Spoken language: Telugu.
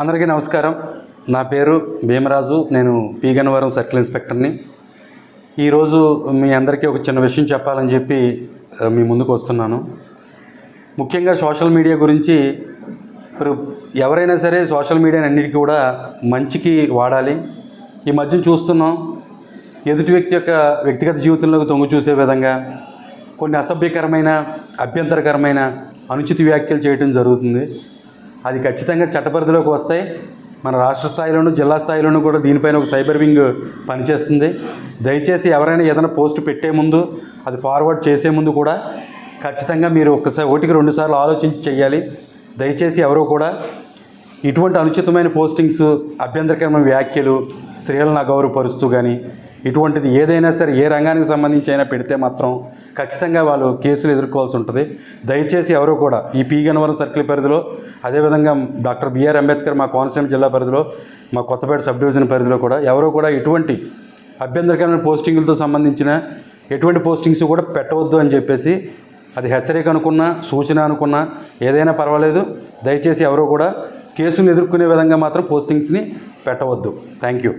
అందరికీ నమస్కారం. నా పేరు భీమరాజు. నేను పీగన్నవరం సర్కిల్ ఇన్స్పెక్టర్ని. ఈరోజు మీ అందరికీ ఒక చిన్న విషయం చెప్పాలని చెప్పి మీ ముందుకు వస్తున్నాను. ముఖ్యంగా సోషల్ మీడియా గురించి ఇప్పుడు ఎవరైనా సరే సోషల్ మీడియాని అన్నిటికీ కూడా మంచికి వాడాలి. ఈ మధ్య చూస్తున్నాం ఎదుటి వ్యక్తి యొక్క వ్యక్తిగత జీవితంలోకి తొంగు చూసే విధంగా కొన్ని అసభ్యకరమైన అభ్యంతరకరమైన అనుచిత వ్యాఖ్యలు చేయడం జరుగుతుంది. అది ఖచ్చితంగా చట్టపరిధిలోకి వస్తాయి. మన రాష్ట్ర స్థాయిలోనూ జిల్లా స్థాయిలోనూ కూడా దీనిపైన ఒక సైబర్ వింగ్ పనిచేస్తుంది. దయచేసి ఎవరైనా ఏదైనా పోస్ట్ పెట్టే ముందు అది ఫార్వర్డ్ చేసే ముందు కూడా ఖచ్చితంగా మీరు ఒక్కసారి ఒకటికి రెండుసార్లు ఆలోచించి చేయాలి దయచేసి ఎవరో కూడా ఇటువంటి అనుచితమైన పోస్టింగ్స్ అభ్యంతరకరమైన వ్యాఖ్యలు స్త్రీలను అగౌరవపరుస్తూ కానీ ఇటువంటిది ఏదైనా సరే ఏ రంగానికి సంబంధించి అయినా పెడితే మాత్రం ఖచ్చితంగా వాళ్ళు కేసులు ఎదుర్కోవాల్సి ఉంటుంది. దయచేసి ఎవరో కూడా ఈ పీ గన్నవరం సర్కిల్ పరిధిలో అదేవిధంగా డాక్టర్ బిఆర్ అంబేద్కర్ మా కోనసీమ జిల్లా పరిధిలో మా కొత్తపేట సబ్ డివిజన్ పరిధిలో కూడా ఎవరో కూడా ఇటువంటి అభ్యంతరకరమైన పోస్టింగులతో సంబంధించిన ఎటువంటి పోస్టింగ్స్ కూడా పెట్టవద్దు అని చెప్పేసి అది హెచ్చరిక అనుకున్నా సూచన అనుకున్నా ఏదైనా పర్వాలేదు. దయచేసి ఎవరో కూడా కేసును ఎదుర్కొనే విధంగా మాత్రం పోస్టింగ్స్ని పెట్టవద్దు. Thank you